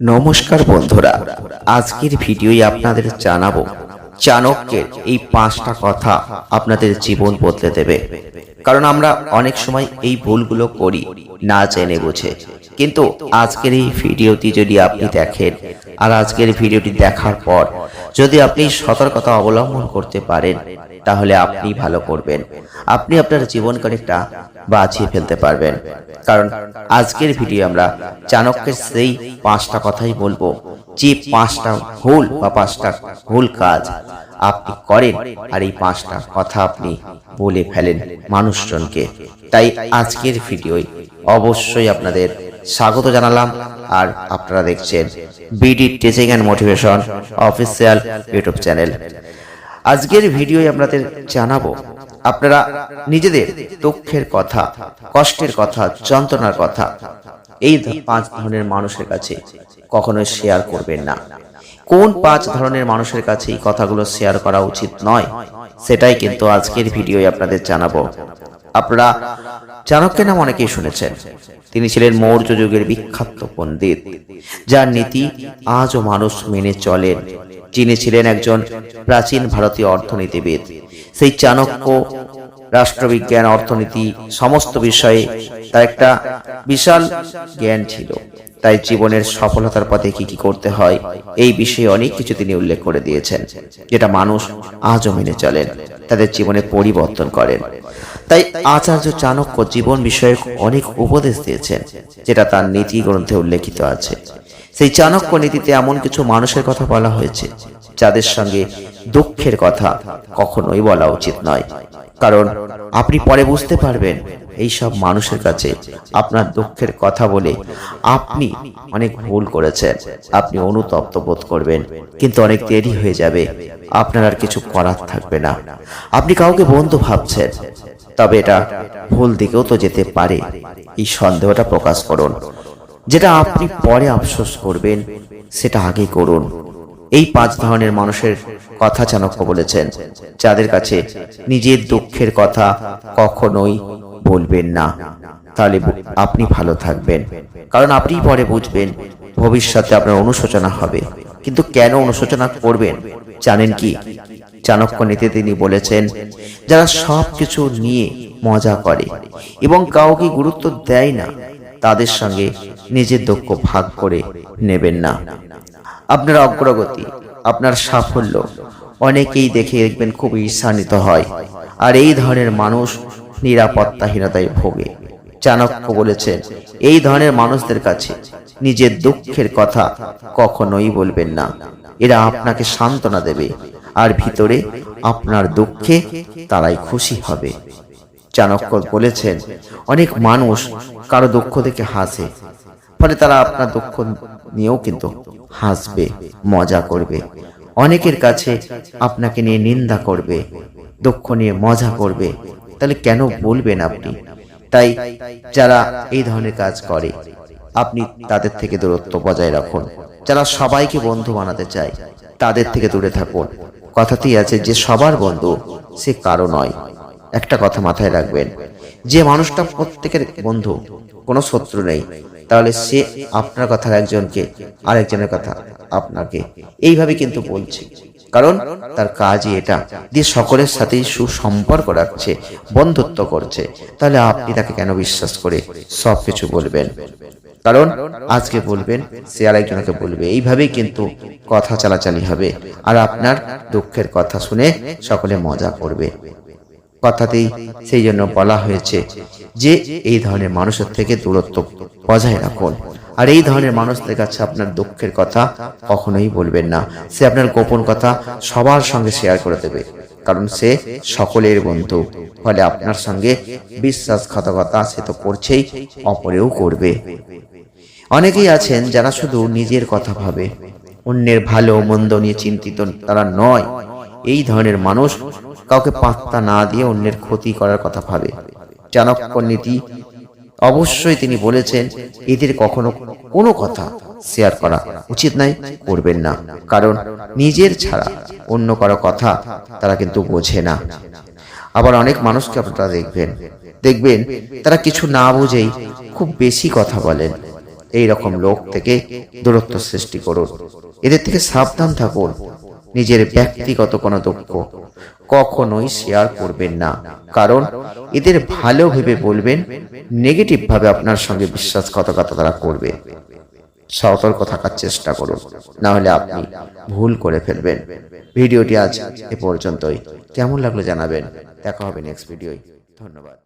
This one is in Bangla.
নমস্কার বন্ধুরা, আজকের ভিডিওই আপনাদের জানাব, চাণক্যের এই পাঁচটা কথা আপনাদের জীবন বদলে দেবে। কারণ আমরা অনেক সময় এই ভুলগুলো করি, না জেনে বুঝে। কিন্তু আজকের এই ভিডিওটি যদি আপনি দেখেন, আর আজকের ভিডিওটি দেখার পর যদি আপনি সতর্কতা অবলম্বন করতে পারেন তাহলে আপনি ভালো করবেন। আপনি আপনার জীবন খানিকটা বাঁচিয়ে ফেলতে পারবেন। কারণ আজকের ভিডিও আমরা চাণক্যের সেই পাঁচটা কথাই বলব। যে পাঁচটা ভুল বা পাঁচটা ভুল কাজ আপনি করেন, আর এই পাঁচটা কথা আপনি বলে ফেলেন মানুষজনকে। তাই আজকের ভিডিওয় অবশ্যই আপনাদের স্বাগত জানালাম, আর আপনারা দেখছেন BD teaching and motivation official YouTube channel. আজকের ভিডিওয় আপনাদের জানাব, আপনারা নিজেদের দুঃখের কথা, কষ্টের কথা, যন্ত্রণার কথা, এই পাঁচ ধরনের মানুষের কাছে কখনোই শেয়ার করবেন না। কোন পাঁচ ধরনের মানুষের কাছে এই কথাগুলো শেয়ার করা উচিত নয়, সেটাই কিন্তু আজকের ভিডিওয় আপনাদের জানাব। আপনারা চাণক্যের নাম অনেকেই শুনেছেন, তিনি ছিলেন মৌর্য যুগের বিখ্যাত পণ্ডিত, যার নীতি আজও মানুষ মেনে চলেন। যিনি ছিলেন একজন প্রাচীন ভারতীয় অর্থনীতিবিদ। সেই চাণক্য রাষ্ট্রবিজ্ঞান, অর্থনীতি সমস্ত বিষয়ে তার একটা বিশাল জ্ঞান ছিল। তাই জীবনের সফলতার পথে কি কি করতে হয়, এই বিষয়ে অনেক কিছু তিনি উল্লেখ করে দিয়েছেন, যেটা মানুষ আজও মেনে চলেন, তাদের জীবনে পরিবর্তন করেন। তাই আচার্য চাণক্য জীবন বিষয়ক অনেক উপদেশ দিয়েছেন, যেটা তার নীতি গ্রন্থে উল্লেখিত আছে। সেই চাণক্য নীতিতে এমন কিছু মানুষের কথা বলা হয়েছে, যাদের সঙ্গে দুঃখের কথা কখনোই বলা উচিত নয়। কারণ আপনি পরে বুঝতে পারবেন, এই সব মানুষের কাছে আপনার দুঃখের কথা বলে আপনি অনেক ভুল করেছেন, আপনি অনুতপ্ত বোধ করবেন, কিন্তু অনেক দেরি হয়ে যাবে, আপনার আর কিছু করার থাকবে না। আপনি কাউকে বন্ধু ভাবছেন, তবে এটা ভুল দিকেও তো যেতে পারে, এই সন্দেহটা প্রকাশ করুন। যেটা আপনি পরে আফসোস করবেন, সেটা আগে করুন। এই পাঁচ ধরনের মানুষের কথা চাণক্য বলেছেন, যাদের কাছে নিজের দুঃখের কথা কখনোই বলবেন না। তাহলে আপনি ভালো থাকবেন। কারণ আপনি পরে বুঝবেন, ভবিষ্যতে আপনার অনুশোচনা হবে। কিন্তু কেন অনুশোচনা করবেন? জানেন কি? চাণক্য নীতি তিনি বলেছেন, যারা সব কিছু নিয়ে মজা করে এবং কাউকে গুরুত্ব দেয় না তাদের সঙ্গে নিজের দুঃখ ভাগ করে নেবেন না। আপনার অগ্রগতি, আপনার সাফল্য অনেকেই দেখে দেখবেন খুব ঈর্ষান্বিত হয়। আর এই ধরনের মানুষ নিরাপত্তাহীনতায় ভোগে। চাণক্য বলেছেন, এই ধরনের মানুষদের কাছে নিজের দুঃখের কথা কখনোই বলবেন না। এরা আপনাকে সান্ত্বনা দেবে, আর ভিতরে আপনার দুঃখে তারাই খুশি হবে। চাণক্য বলেছেন, অনেক মানুষ কারও দুঃখ দেখে হাসে। ফলে তারা আপনার দুঃখ নিয়েও কিন্তু হাসবে, মজা করবে। অনেকের কাছে আপনাকে নিয়ে নিন্দা করবে, দুঃখ নিয়ে মজা করবে। তাহলে কেন বলবেন আপনি? তাই যারা এই ধরনের কাজ করে, আপনি তাদের থেকে দূরত্ব বজায় রাখুন। যারা সবাইকে বন্ধু বানাতে চায়, তাদের থেকে দূরে থাকুন। কথাতেই আছে যে সবার বন্ধু সে কারও নয়। একটা কথা মাথায় রাখবেন। যে মানুষটা প্রত্যেকের বন্ধু, কোনো শত্রু নেই, তাহলে সে আপনার কথা একজনকে, আরেকজনের কথা আপনাকে এইভাবে কিন্তু বলছে। কারণ তার কাজই এটা, দিয়ে সকলের সাথেই সুসম্পর্ক রাখছে, বন্ধুত্ব করছে। তাহলে আপনি তাকে কেন বিশ্বাস করে সব কিছু বলবেন? কারণ আজকে বলবেন, সে আরেকজনকে বলবে। এইভাবেই কিন্তু কথা চালাচালি হবে। আর আপনার দুঃখের কথা শুনে সকলে মজা করবে। কথাতেই সেই জন্য বলা হয়েছে যে, এই ধরনের মানুষের থেকে দূরত্ব বজায় রাখুন। আর এই ধরনের মানুষদের কাছে আপনার দুঃখের কথা কখনোই বলবেন না। সে আপনার গোপন কথা সবার সঙ্গে শেয়ার করে দেবে। কারণ সে সকলের বন্ধু। ফলে আপনার সঙ্গে বিশ্বাসঘাতকতা সে তো করছেই, অপরেও করবে। অনেকেই আছেন যারা শুধু নিজের কথা ভাবে। অন্যের ভালো মন্দ নিয়ে চিন্তিত তারা নয়। এই ধরনের মানুষ কাউকে পাত্তা না দিয়ে অন্যের ক্ষতি করার কথা ভাবে। চাণক্য নীতি অবশ্যই তিনি বলেছেন, এদের কখনো কোনো কথা শেয়ার করা উচিত নাই, করবেন না। কারণ নিজের ছাড়া অন্য কারও কথা তারা কিন্তু বোঝে না। আবার অনেক মানুষকে আপনারা দেখবেন দেখবেন তারা কিছু না বুঝেই খুব বেশি কথা বলেন। এই রকম লোক থেকে দূরত্ব সৃষ্টি করুন। এদের থেকে সাবধান থাকুন। নিজের ব্যক্তিগত কোনো দুঃখ কখনোই শেয়ার করবেন না। কারণ এদের ভালো ভেবে বলবেন নেগেটিভ ভাবে আপনার সঙ্গে বিশ্বাসঘাতকতা তারা করবে। সতর্ক থাকার চেষ্টা করুন, না হলে আপনি ভুল করে ফেলবেন। ভিডিওটি আজ এ পর্যন্তই। কেমন লাগল জানাবেন। দেখা হবে নেক্সট ভিডিওয় ধন্যবাদ।